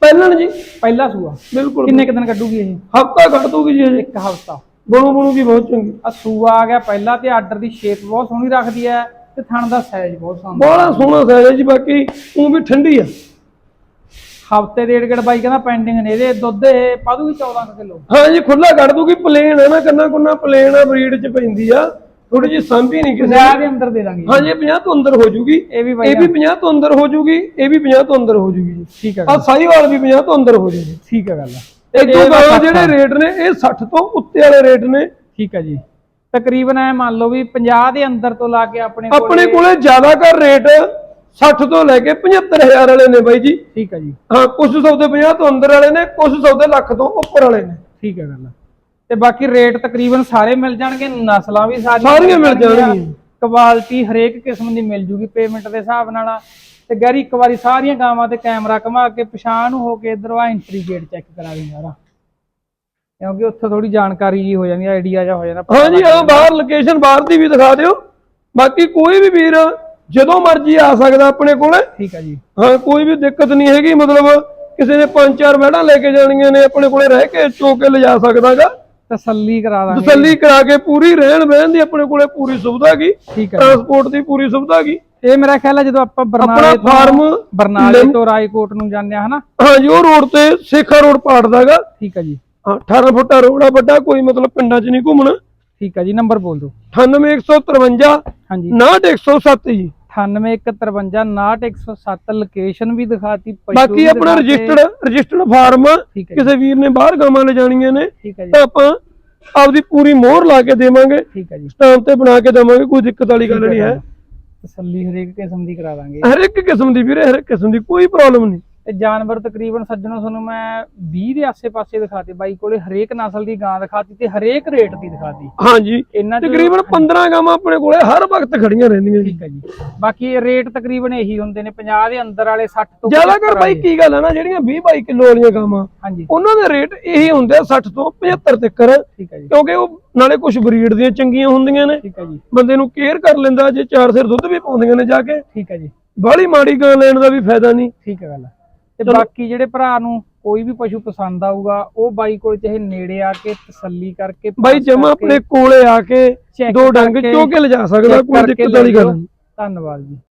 ਪਹਿਲਣ ਜੀ। ਪਹਿਲਾ ਸੂਆ। ਬਿਲਕੁਲ। ਕਿੰਨੇ ਕੁ ਦਿਨ ਕੱਢੂਗੀ ਇਹ? ਹਫਤਾ ਕੱਢ ਦੂਗੀ ਜੀ ਇੱਕ ਹਫਤਾ। ਬਣੂ ਬਣੂਗੀ ਬਹੁਤ ਚੰਗੀ। ਆ ਸੂਆ ਆ ਗਿਆ ਪਹਿਲਾ ਤੇ ਆਰਡਰ ਦੀ ਸ਼ੇਪ ਬਹੁਤ ਸੋਹਣੀ ਰੱਖਦੀ ਹੈ ਤੇ ਥਣ ਦਾ ਸਾਈਜ਼ ਬਹੁਤ ਸੋਹਣਾ। ਬੜਾ ਸੋਹਣਾ ਸਾਈਜ਼ ਹੈ ਜੀ ਬਾਕੀ ਉਹ ਵੀ ਠੰਡੀ ਆ। ਹਫ਼ਤੇ ਡੇਢ ਗੜ ਬਾਈ ਕਹਿੰਦਾ ਪੈਂਡਿੰਗ ਨੇ ਇਹਦੇ ਦੁੱਧ ਇਹ ਪਾਦੂਗੀ 14 ਕਿਲੋ? ਹਾਂ ਜੀ ਖੁੱਲਾ ਕੱਢ ਦੂਗੀ ਪਲੇਨ ਹੈ ਨਾ ਕੰਨਾ ਕੁੰਨਾ ਪਲੇਨ ਆ ਬਰੀਡ ਚ ਪੈਂਦੀ ਆ। ਥੋੜੀ ਜਿਹੀ ਸਾਂਭੀ ਨਹੀਂ ਕਿਸੇ 50 ਦੇ ਅੰਦਰ ਦੇ ਦਾਂਗੇ। ਹਾਂ ਜੀ 50 ਤੋਂ ਅੰਦਰ ਹੋ ਜੂਗੀ। ਇਹ ਵੀ ਇਹ ਵੀ 50 ਤੋਂ ਅੰਦਰ ਹੋ ਜੂਗੀ ਇਹ ਵੀ 50 ਤੋਂ ਅੰਦਰ ਹੋ ਜੂਗੀ ਜੀ। ਠੀਕ ਹੈ ਆ ਸਾਈਵਾਲ ਵੀ 50 ਤੋਂ ਅੰਦਰ ਹੋ ਜੂਗੀ। ਠੀਕ ਹੈ ਗੱਲ। ਇਹ ਤੋਂ ਬਾਅਦ ਜਿਹੜੇ ਰੇਟ ਨੇ ਇਹ 60 ਤੋਂ ਉੱਤੇ ਵਾਲੇ ਰੇਟ ਨੇ। ਠੀਕ ਹੈ ਜੀ। ਤਕਰੀਬਨ ਐ ਮੰਨ ਲਓ ਵੀ 50 ਦੇ ਅੰਦਰ ਤੋਂ ਲਾ ਕੇ ਆਪਣੇ ਕੋਲ ਆਪਣੇ ਕੋਲੇ ਜ਼ਿਆਦਾ ਕਰ ਰੇਟ 60 ਤੋਂ ਲੈ ਕੇ 75000 ਵਾਲੇ ਨੇ ਬਾਈ ਜੀ। ਠੀਕ ਹੈ ਜੀ। ਹਾਂ ਕੁਝ ਸੌਦੇ 50 ਤੋਂ ਅੰਦਰ ਵਾਲੇ ਨੇ ਕੁਝ ਸੌਦੇ ਲੱਖ ਤੋਂ ਉੱਪਰ ਵਾਲੇ ਨੇ। ਠੀਕ ਹੈ ਗੱਲ। ਤੇ ਬਾਕੀ ਰੇਟ ਤਕਰੀਬਨ ਸਾਰੇ ਮਿਲ ਜਾਣਗੇ ਨਸਲਾਂ ਵੀ ਸਾਰੀਆਂ ਸਾਰੀਆਂ ਮਿਲ ਜਾਣਗੀਆਂ। ਕੁਆਲਿਟੀ ਹਰੇਕ ਕਿਸਮ ਦੀ ਮਿਲ ਜੂਗੀ ਪੇਮੈਂਟ ਦੇ ਹਿਸਾਬ ਨਾਲ। ਤੇ ਗੈਰੀ ਇੱਕ ਵਾਰੀ ਸਾਰੀਆਂ ਗਾਵਾਂ ਤੇ ਕੈਮਰਾ ਘੁਮਾ ਕੇ ਪਛਾਣ ਹੋ ਕੇ ਇਧਰੋਂ ਆ ਐਂਟਰੀ ਗੇਟ ਚੈੱਕ ਕਰਾ ਦੇ ਯਾਰਾ। ਕਿਉਂਕਿ ਉੱਥੇ ਥੋੜੀ ਜਾਣਕਾਰੀ ਜੀ ਹੋ ਜਾਂਦੀ ਆਈਡੀਆ ਜਾ ਹੋ ਜਾਂਦਾ। ਪਤਾ ਹਾਂ ਬਾਹਰ ਲੋਕੇਸ਼ਨ ਬਾਹਰ ਦੀ ਵੀ ਦਿਖਾ ਦਿਓ। ਬਾਕੀ ਕੋਈ ਵੀ ਵੀਰ ਜਦੋਂ ਮਰਜ਼ੀ ਆ ਸਕਦਾ ਆਪਣੇ ਕੋਲੇ। ਠੀਕ ਹੈ ਜੀ। ਹਾਂ ਕੋਈ ਵੀ ਦਿੱਕਤ ਨਹੀਂ ਹੈਗੀ ਮਤਲਬ ਕਿਸੇ ਨੇ ਪੰਜ ਚਾਰ ਬੈੜਾਂ ਲੈ ਕੇ ਜਾਣੀਆਂ ਨੇ ਆਪਣੇ ਕੋਲੇ ਰਹਿ ਕੇ ਚੋ ਕੇ ਲਿਜਾ ਸਕਦਾਗਾ। ਤਸੱਲੀ ਕਰਾ ਦਾਂਗੇ ਤਸੱਲੀ ਕਰਾ ਕੇ ਪੂਰੀ ਰਹਿਣ ਬਹਿਣ ਦੀ ਆਪਣੇ ਕੋਲੇ ਪੂਰੀ ਸੁਵਿਧਾ ਹੈਗੀ ਠੀਕ ਹੈ ਟਰਾਂਸਪੋਰਟ ਦੀ ਪੂਰੀ ਸੁਵਿਧਾ ਹੈਗੀ ਇਹ ਮੇਰਾ ਖਿਆਲ ਹੈ ਜਦੋਂ ਆਪਾਂ ਬਰਨਾਲੇ ਤੋਂ ਫਾਰਮ ਬਰਨਾਲੇ ਤੋਂ ਰਾਏਕੋਟ ਨੂੰ ਜਾਂਦੇ ਆ ਹਨਾ? ਹਾਂ ਜੀ ਉਹ ਰੋਡ ਤੇ ਸੇਖਾ ਰੋਡ ਪਾੜਦਾਗਾ ਠੀਕ ਹੈ ਜੀ। ਹਾਂ 18 ਫੁੱਟਾ ਰੋਡ ਆ ਵੱਡਾ ਕੋਈ ਮਤਲਬ ਪਿੰਡਾਂ 'ਚ ਨਹੀਂ ਘੁੰਮਣਾ। ਠੀਕ ਹੈ ਜੀ ਨੰਬਰ ਬੋਲ ਦਿਓ। 98153 ਹਾਂਜੀ। 98107 ਜੀ। 9853 ਲੋਕੇਸ਼ਨ ਵੀ ਦਿਖਾਤੀ ਪਸ਼ੂ ਬਾਕੀ ਆਪਣਾ। ਰਜਿਸਟਰਡ ਰਜਿਸਟਰਡ ਫਾਰਮ ਕਿਸੇ ਵੀਰ ਨੇ ਬਾਹਰ ਗਾਵਾਂ ਲੈ ਜਾਣੀਆਂ ਨੇ ਤਾਂ ਆਪਾਂ ਆਪਦੀ ਪੂਰੀ ਮੋਹਰ ਲਾ ਕੇ ਦੇਵਾਂਗੇ। ਠੀਕ ਹੈ ਜੀ। ਸਟਾਂਪ ਤੇ ਬਣਾ ਕੇ ਦੇਵਾਂਗੇ ਕੋਈ ਦਿੱਕਤ ਵਾਲੀ ਗੱਲ ਨਹੀਂ ਹੈ। ਤਸੱਲੀ ਹਰੇਕ ਕਿਸਮ ਦੀ ਕਰਾ ਦਾਂਗੇ। ਹਰ ਇੱਕ ਕਿਸਮ ਦੀ ਵੀਰੇ ਹਰ ਇੱਕ ਕਿਸਮ ਦੀ ਕੋਈ ਪ੍ਰੋਬਲਮ ਨਹੀਂ। ਤੇ ਜਾਨਵਰ ਤਕਰੀਬਨ ਸੱਜਣੋ ਤੁਹਾਨੂੰ ਮੈਂ 20 ਦੇ ਆਸੇ-ਪਾਸੇ ਦਿਖਾਤੇ। ਬਾਈ ਕੋਲੇ ਹਰੇਕ ਨਸਲ ਦੀ ਗਾਂ ਦਿਖਾਤੀ ਤੇ ਹਰੇਕ ਰੇਟ ਦੀ ਦਿਖਾਤੀ। ਹਾਂਜੀ। ਇਹਨਾਂ ਤਕਰੀਬਨ 15 ਗਾਵਾਂ ਆਪਣੇ ਕੋਲੇ ਹਰ ਵਕਤ ਖੜੀਆਂ ਰਹਿੰਦੀਆਂ ਠੀਕ ਹੈ ਜੀ। ਬਾਕੀ ਰੇਟ ਤਕਰੀਬਨ ਇਹੀ ਹੁੰਦੇ ਨੇ 50 ਦੇ ਅੰਦਰ ਵਾਲੇ 60 ਤੋਂ ਜ਼ਿਆਦਾ 75 ਕਰ ਬਾਈ। ਕੀ ਗੱਲ ਹੈ ਨਾ ਜਿਹੜੀਆਂ 20 22 ਕਿਲੋ ਵਾਲੀਆਂ ਗਾਵਾਂ ਹਾਂਜੀ। ਉਹਨਾਂ ਦੇ ਰੇਟ ਇਹੀ ਹੁੰਦੇ ਆ 60 ਤੋਂ 75 ਤੱਕ। ਠੀਕ ਹੈ ਜੀ। ਕਿਉਂਕਿ ਉਹ ਨਾਲੇ ਕੁਝ ਬਰੀਡ ਦੀਆਂ ਚੰਗੀਆਂ ਹੁੰਦੀਆਂ ਨੇ। ਠੀਕ ਹੈ ਜੀ। ਬੰਦੇ ਨੂੰ ਕੇਅਰ ਕਰ ਲੈਂਦਾ ਜੇ ਚਾਰ ਸਿਰ ਦੁੱਧ ਵੀ ਪਾਉਂਦੀਆਂ ਨੇ ਜਾ ਕੇ। ਠੀਕ ਹੈ ਜੀ। ਬਾਹਲੀ ਮਾੜੀ ਗਾਂ ਲੈਣ ਦਾ ਵੀ ਫਾਇਦਾ ਨਹੀਂ। ਠੀਕ ਹੈ ਗੱਲ ਤੇ ਬਾਕੀ ਜਿਹੜੇ ਭਰਾ ਨੂੰ ਕੋਈ ਵੀ ਪਸ਼ੂ ਪਸੰਦ ਆਊਗਾ ਉਹ ਬਾਈ ਕੋਲ ਚਾਹੇ ਨੇੜੇ ਆ ਕੇ ਤਸੱਲੀ ਕਰਕੇ ਬਾਈ ਜਮਾ ਆਪਣੇ ਕੋਲੇ ਆ ਕੇ ਦੋ ਡੰਗ ਚੋ ਕੇ ਲਿਜਾ ਸਕਦਾ ਕੋਈ ਦਿੱਕਤ ਵਾਲੀ ਗੱਲ। ਨਹੀਂ। ਧੰਨਵਾਦ ਜੀ।